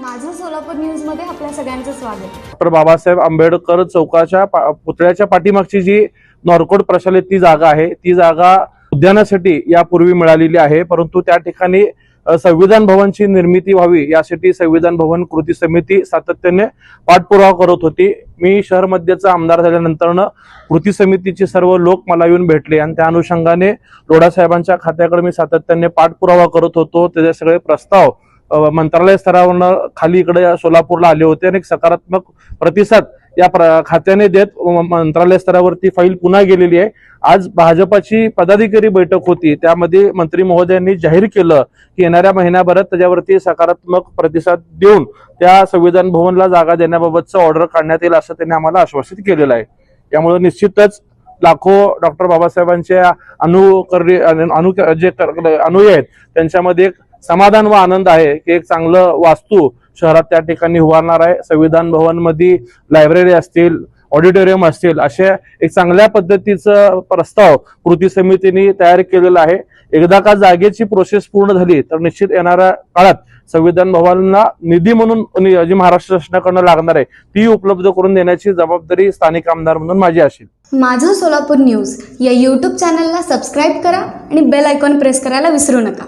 माझं सोलापूर न्यूजमध्ये आपल्या सगळ्यांचं स्वागत. डॉक्टर बाबासाहेब आंबेडकर चौकाच्या पा- पुतळ्याच्या पाठीमागची जी नॉरकोट प्रशालेत ती जागा आहे ती जागा उद्यानासाठी यापूर्वी मिळालेली आहे. परंतु त्या ठिकाणी अ, संविधान भवनची निर्मिती व्हावी यासाठी संविधान भवन कृती समिती सातत्याने पाठपुरावा करत होती. मी शहरमध्येचा आमदार झाल्यानंतरनं कृती समितीचे सर्व लोक मला येऊन भेटले आणि त्या अनुषंगाने लोढा साहेबांच्या खात्याकडे मी सातत्याने पाठपुरावा करत होतो. त्याचे सगळे प्रस्ताव मंत्रालय स्तरावरनं खाली इकडे सोलापूरला आले होते आणि एक सकारात्मक प्रतिसाद या प्र- खात्याने देत मंत्रालय स्तरावरती फाईल पुन्हा गेलेली आहे आज भाजपाची पदाधिकारी बैठक होती त्यामध्ये मंत्री महोदयांनी जाहीर केलं की येणाऱ्या महिन्याभरात त्याच्यावरती सकारात्मक प्रतिसाद देऊन त्या संविधान भवनला जागा देण्याबाबतचं ऑर्डर काढण्यात येईल असं त्यांनी आम्हाला आश्वासित केलेलं आहे त्यामुळे निश्चितच लाखो डॉक्टर बाबासाहेबांच्या अनुकर्णी अनु जे अनुयायी आहेत त्यांच्यामध्ये एक समाधान व आनंद आहे की एक चांगलं वास्तू शहरात त्या ठिकाणी उभारणार आहे. संविधान भवनमध्ये लायब्ररी असतील ऑडिटोरियम असतील अशा एक चांगल्या पद्धतीचं प्रस्ताव कृती समितीने तयार केलेला आहे. एकदा का जागेची प्रोसेस पूर्ण झाली तर निश्चित येणाऱ्या काळात संविधान भवनला निधी म्हणून जी महाराष्ट्र शासनाकडनं लागणार आहे ती उपलब्ध करून देण्याची जबाबदारी स्थानिक आमदार म्हणून माझी असेल. माझं सोलापूर न्यूज या युट्यूब चॅनलला सबस्क्राईब करा आणि बेल आयकॉन प्रेस करायला विसरू नका.